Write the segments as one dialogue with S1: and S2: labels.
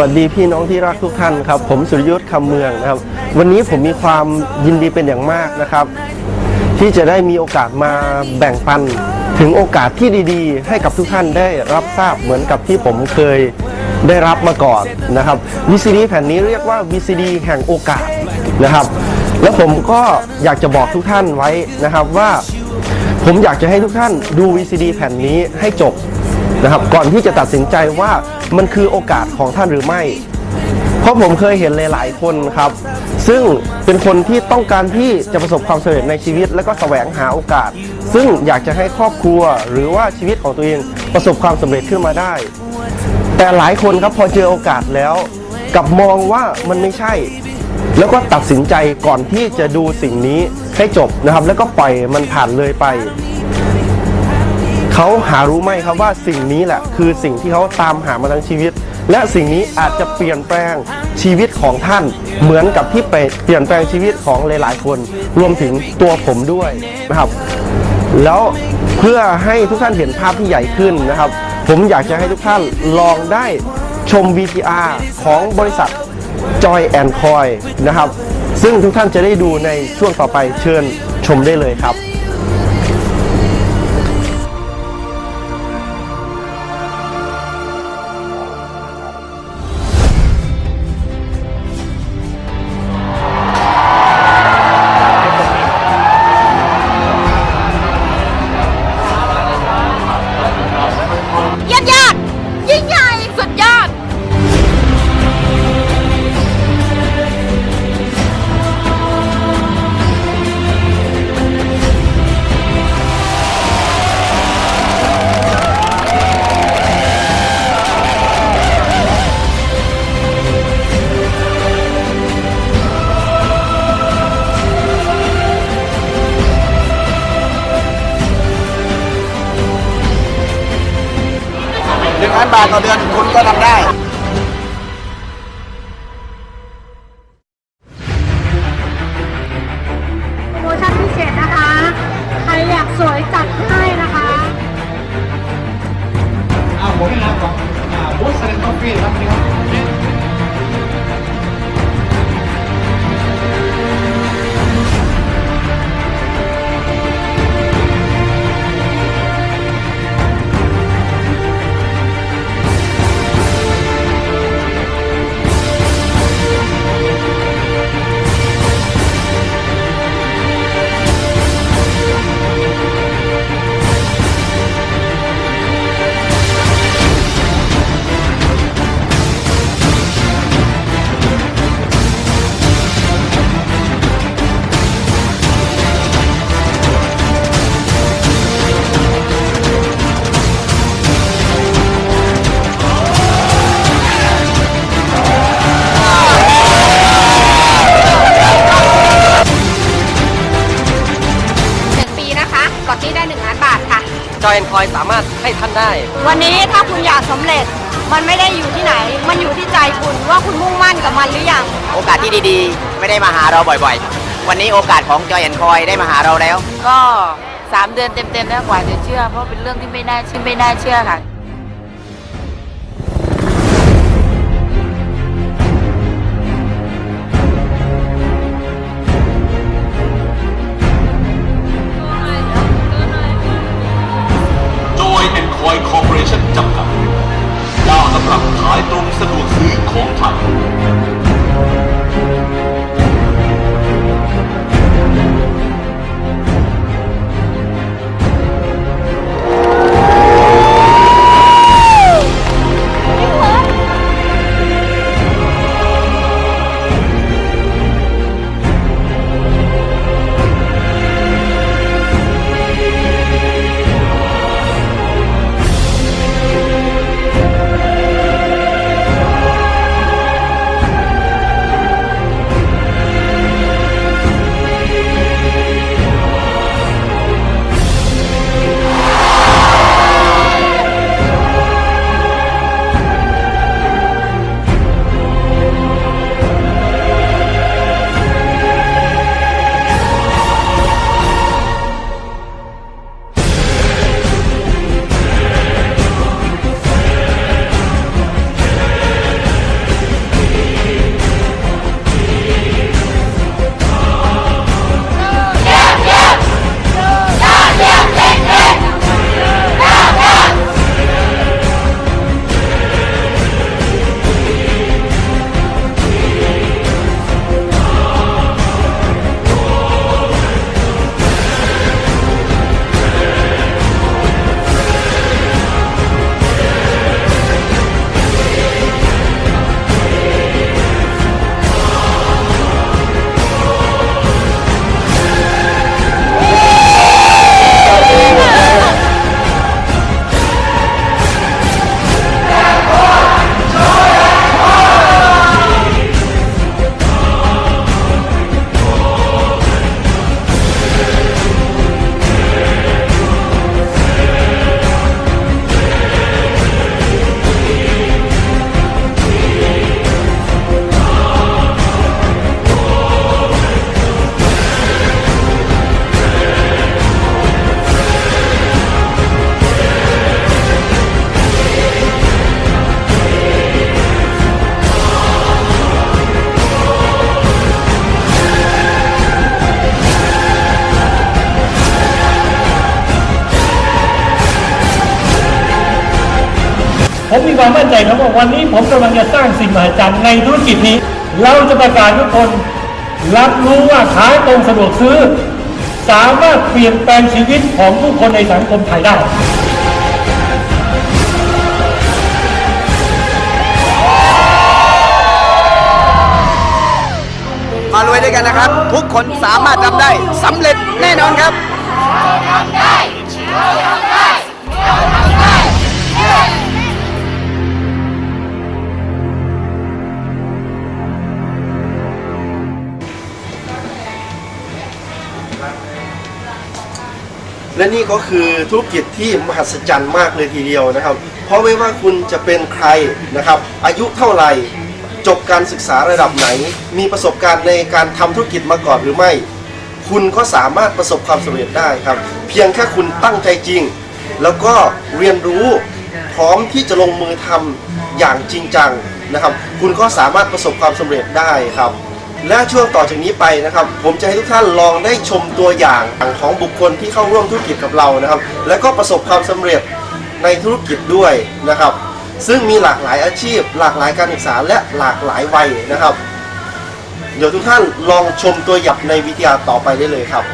S1: วัสดีพี่น้องที่รักทุกท่านครับ ผมสุรยุทธ์คำเมืองนะครับ วันนี้ผมมีความยินดีเป็นอย่างมากนะครับ ที่จะได้มีโอกาสมาแบ่งปันถึงโอกาสที่ดีๆ ให้กับทุกท่านได้รับทราบเหมือนกับที่ผมเคยได้รับมาก่อนนะครับ VCD แผ่นนี้เรียกว่า VCD แห่งโอกาสนะครับ แล้วผมก็อยากจะบอกทุกท่านไว้นะครับว่า ผมอยากจะให้ทุกท่านดู VCD แผ่นนี้ให้จบ นะครับก่อนที่จะตัดสินใจว่ามันคือโอกาสของท่านหรือไม่ เพราะผมเคยเห็นหลาย ๆ คนครับ ซึ่งเป็นคนที่ต้องการที่จะประสบความสำเร็จในชีวิต และก็แสวงหาโอกาส ซึ่งอยากจะให้ครอบครัว หรือว่าชีวิตของตัวเองประสบความสำเร็จขึ้นมาได้ แต่หลายคนครับพอเจอโอกาสแล้วกลับมองว่ามันไม่ใช่ แล้วก็ตัดสินใจก่อนที่จะดูสิ่งนี้ให้จบนะครับ แล้วก็ปล่อยมันผ่านเลยไป เขาหารู้ไหมครับว่าสิ่งนี้แหละคือสิ่งที่เขาตามหามาทั้งชีวิต และสิ่งนี้อาจจะเปลี่ยนแปลงชีวิตของท่าน เหมือนกับที่ไปเปลี่ยนแปลงชีวิตของหลาย ๆ คน รวมถึงตัวผมด้วยนะครับ แล้วเพื่อให้ทุกท่านเห็นภาพที่ใหญ่ขึ้นนะครับ ผมอยากจะให้ทุกท่านลองได้ชม VTR ของบริษัท Joy and Coy นะครับ ซึ่งทุกท่านจะได้ดูในช่วงต่อไปเชิญชมได้เลยครับ
S2: 5,000 บาทต่อเดือนคุณก็ทำได้
S3: จ
S4: อ
S1: ยแอนคอยสามารถให้ท่านได้
S3: วันนี้ถ้าคุณอยากสำเร็จ มันไม่ได้อยู่ที่ไหน มันอยู่ที่ใจคุณว่าคุณมุ่งมั่นกับมันหรือยัง
S2: โอกาสที่ดีๆ ไม่ได้มาหาเราบ่อยๆ วันนี้โอกาสของจอยแอนคอยได้มาหาเราแล้ว
S5: ก็สามเดือนเต็มๆแล้วกว่าจะเชื่อ เพราะเป็นเรื่องที่ไม่น่าเชื่อไม่น่าเชื่อค่ะ
S6: อนคอยคอร์ปอเรชั่นจำกัดเจ้าตำรับขายตรงสะดวก
S7: ความมั่นใจครับว่าวันนี้ผมกำลังจะสร้างสิ่งมหัศจรรย์ในธุรกิจนี้ เราจะประกาศทุกคน รับรู้ว่าขายตรงสะดวกซื้อ สามารถเปลี่ยนแปลงชีวิตของทุกคนในสังคมไทยได้
S2: มารวยด้วยกันนะครับ ทุกคนสามารถทำได้สำเร็จแน่นอนครับทำได้ทำ
S1: และนี่ก็คือธุรกิจที่มหัศจรรย์มากเลยทีเดียวนะครับ เพราะไม่ว่าคุณจะเป็นใครนะครับ อายุเท่าไหร่จบการศึกษาระดับไหน มีประสบการณ์ในการทำธุรกิจมาก่อนหรือไม่ คุณก็สามารถประสบความสำเร็จได้ครับ เพียงแค่คุณตั้งใจจริง แล้วก็เรียนรู้พร้อมที่จะลงมือทำอย่างจริงจังนะครับ คุณก็สามารถประสบความสำเร็จได้ครับ และช่วงต่อจากนี้ไปนะครับ ผมจะให้ทุกท่านลองได้ชมตัวอย่างของบุคคลที่เข้าร่วมธุรกิจกับเรานะครับ และก็ประสบความสำเร็จในธุรกิจด้วยนะครับ ซึ่งมีหลากหลายอาชีพ หลากหลายการศึกษาและหลากหลายวัยนะครับ เดี๋ยวทุกท่านลองชมตัวอย่างในวิทยาต่อไปได้เลยครับ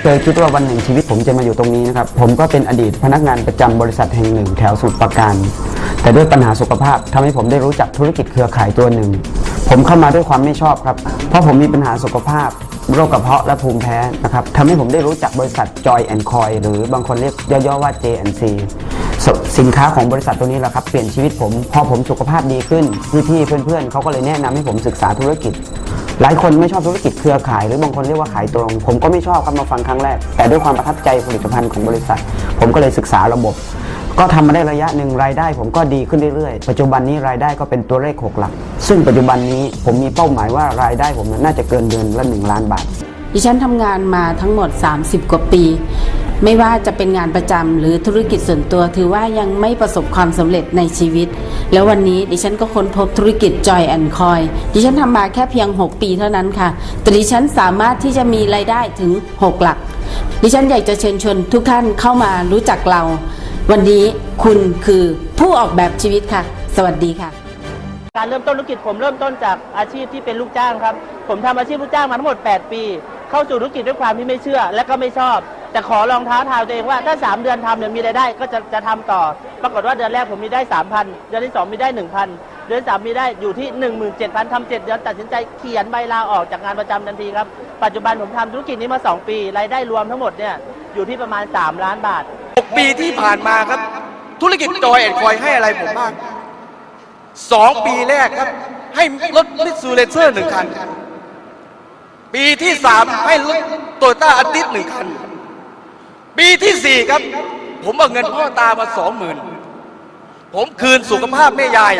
S8: เคยคิดว่าวันหนึ่งชีวิตผมจะมาอยู่ตรงนี้นะครับ ผมก็เป็นอดีตพนักงานประจำบริษัทแห่งหนึ่งแถวสมุทรปราการ แต่ด้วยปัญหาสุขภาพทำให้ผมได้รู้จักธุรกิจเครือข่ายตัวหนึ่ง ผมเข้ามาด้วยความไม่ชอบครับ เพราะผมมีปัญหาสุขภาพ โรคกระเพาะและภูมิแพ้นะครับทำให้ผมได้รู้จักบริษัท Joy and Coy หรือบางคนเรียกย่อๆว่า J&C สสินค้าของบริษัทตัวนี้แหละครับ เปลี่ยนชีวิตผม พอผมสุขภาพดีขึ้น พี่ๆเพื่อนๆเขาก็เลยแนะนำให้ผมศึกษาธุรกิจ หลายคนไม่ชอบธุรกิจเครือข่าย หรือบางคนเรียกว่าขายตรง ผมก็ไม่ชอบครับมาฟังครั้งแรก แต่ด้วยความประทับใจผลิตภัณฑ์ของบริษัท ผมก็เลยศึกษาระบบ ก็ทำมาได้ระยะหนึ่งรายได้ ผมก็ดีขึ้นเรื่อยๆ ปัจจุบันนี้รายได้ก็เป็นตัวเลขหกหลัก ซึ่งปัจจุบันนี้ผมมีเป้าหมายว่ารายได้ผมน่าจะเกินเดือนละ1ล้านบาท
S5: ดิฉันทำงานมาทั้งหมด 30 กว่าปี ไม่ว่าจะเป็นงานประจำหรือธุรกิจส่วนตัว ถือว่ายังไม่ประสบความสำเร็จในชีวิต แล้ววันนี้ดิฉันก็ค้นพบธุรกิจ Joy and Coy ดิฉันทำมาแค่เพียง 6 ปีเท่านั้นค่ะ แต่ดิฉันสามารถที่จะมีรายได้ถึง 6 หลัก ดิฉันอยากจะเชิญชวนทุกท่านเข้ามารู้จักเรา วันนี้คุณคือผู้ออกแบบชีวิตค่ะ สวัสดีค่ะ
S9: การเริ่มต้นธุรกิจผมเริ่มต้นจากอาชีพที่เป็นลูกจ้างครับ ผมทำอาชีพลูกจ้างมาทั้งหมด 8 ปี เข้าสู่ธุรกิจด้วยความที่ไม่เชื่อ และก็ไม่ชอบ แต่ขอลองท้าทายตัวเองว่าถ้า 3 เดือนทำเนี่ยมีรายได้ก็จะจะทำต่อ ปรากฏว่าเดือนแรกผมมีได้ 3,000 เดือนที่ 2 มีได้ 1,000 เดือนที่สามมีได้อยู่ที่ 17,000ทำเจ็ดเดือนตัดสินใจเขียนใบลาออกจากงานประจำทันทีครับปัจจุบันผมทำธุรกิจนี้มา 2 ปีรายได้รวมทั้งหมดเนี่ยอยู่ที่ประมาณ 3 ล้านบาท 6
S10: ปีที่ผ่านมาครับ ธุรกิจจอยแอนคอยให้อะไรผมบ้างสองปีแรกครับ ให้รถมิตซูเลเซอร์หนึ่งคัน ปีที่สามให้รถโตโยต้าอันติสหนึ่งคัน ปีที่สี่ครับ ผมเอาเงินพ่อตามาสองหมื่นผมคืนสุขภาพแม่ยาย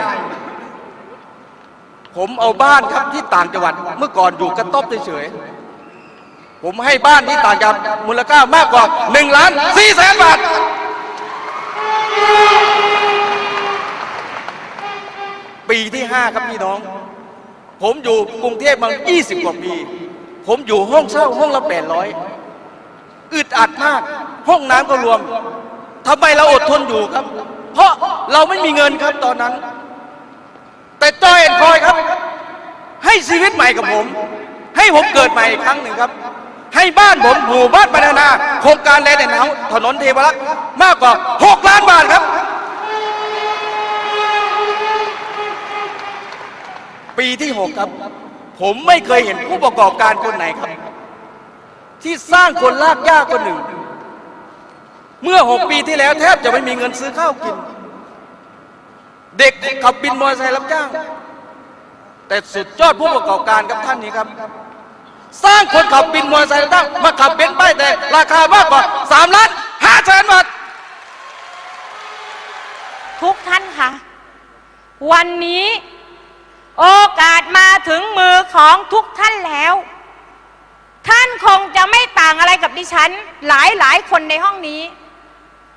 S10: ผมเอาบ้านครับที่ต่างจังหวัด เมื่อก่อนอยู่กระต๊อบเฉยๆ ผมให้บ้านที่ต่างจังหวัดมูลค่ามากกว่า1ล้าน4แสนบาท ปีที่ 5 ครับพี่น้อง ผมอยู่กรุงเทพมา 20 กว่าปี ผมอยู่ห้องเช่าห้องละ 800 อึดอัดมาก ห้องน้ำก็รวมทำไมเราอดทนอยู่ครับ เพราะเราไม่มีเงินครับตอนนั้น แต่จอยแอนคอยครับ ให้ชีวิตใหม่กับผม ให้ผมเกิดใหม่อีกครั้งหนึ่งครับ ให้บ้านผมหมู่บ้านพัฒนาโครงการแลนด์แอนด์เฮาส์ถนนเทวรักษ์มากกว่า 6 ล้านบาทครับ ปีที่ 6 ครับ ผมไม่เคยเห็นผู้ประกอบการคนไหนครับ ที่สร้างคนลากยากคนหนึ่ง เมื่อ 6 ปีที่แล้วแทบจะไม่มีเงินซื้อข้าวกิน เด็กขับบินมอเตอร์ไซค์รับจ้าง แต่สุดยอดผู้ประกอบการครับท่านนี้ครับ สร้างคนขับบินมอเตอร์ไซค์ตั้งมาขับเบนซ์ป้ายแต่ราคามากกว่า3ล้าน5แสนบาท
S3: ทุกท่านคะวันนี้โอกาสมาถึงมือของทุกท่านแล้ว ท่านคงจะไม่ต่างอะไรกับดิฉัน หลายหลายคนในห้องนี้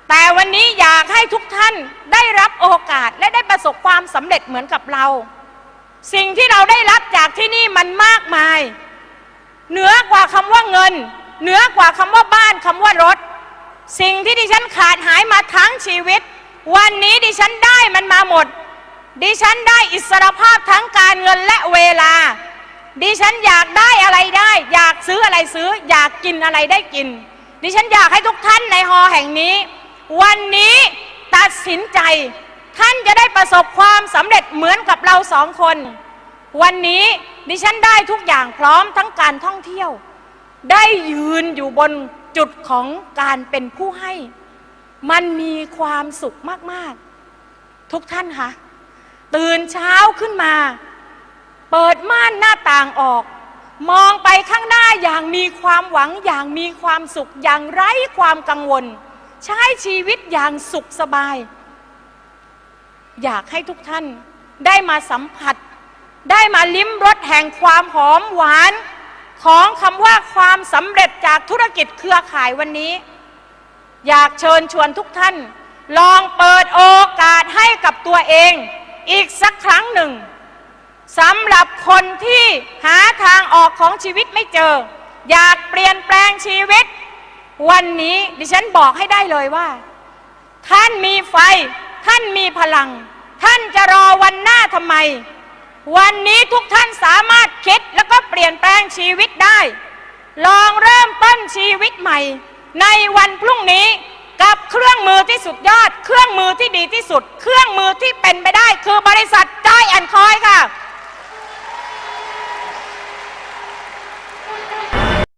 S3: แต่วันนี้อยากให้ทุกท่านได้รับโอกาสและได้ประสบความสำเร็จเหมือนกับเรา สิ่งที่เราได้รับจากที่นี่มันมากมาย เหนือกว่าคำว่าเงิน เหนือกว่าคำว่าบ้านคำว่ารถ สิ่งที่ดิฉันขาดหายมาทั้งชีวิต วันนี้ดิฉันได้มันมาหมด ดิฉันได้อิสรภาพทั้งการเงินและเวลา ดิฉันอยากได้อะไรได้ อยากซื้ออะไรซื้อ อยากกินอะไรได้กิน ดิฉันอยากให้ทุกท่านในฮอแห่งนี้ วันนี้ตัดสินใจ ท่านจะได้ประสบความสำเร็จเหมือนกับเราสองคน วันนี้ ดิฉันได้ทุกอย่างพร้อมทั้งการท่องเที่ยว ได้ยืนอยู่บนจุดของการเป็นผู้ให้ มันมีความสุขมาก ๆ ทุกท่านคะตื่นเช้าขึ้นมา เปิดม่านหน้าต่างออก มองไปข้างหน้าอย่างมีความหวังอย่างมีความสุขอย่างไร้ความกังวล ใช้ชีวิตอย่างสุขสบาย อยากให้ทุกท่านได้มาสัมผัส ได้มาลิ้มรสแห่งความหอมหวานของคำว่าความสำเร็จจากธุรกิจเครือข่ายวันนี้ อยากเชิญชวนทุกท่าน ลองเปิดโอกาสให้กับตัวเอง อีกสักครั้งหนึ่งสำหรับคนที่หาทางออกของชีวิตไม่เจอ อยากเปลี่ยนแปลงชีวิต วันนี้ดิฉันบอกให้ได้เลยว่า ท่านมีไฟ ท่านมีพลัง ท่านจะรอวันหน้าทำไม วันนี้ทุกท่านสามารถคิดแล้วก็เปลี่ยนแปลงชีวิตได้ ลองเริ่มต้นชีวิตใหม่ ในวันพรุ่งนี้กับเครื่องมือที่สุดยอด เครื่องมือที่ดีที่สุด เครื่องมือที่เป็นไปได้ คือบริษัทจอยแอนคอยค่ะ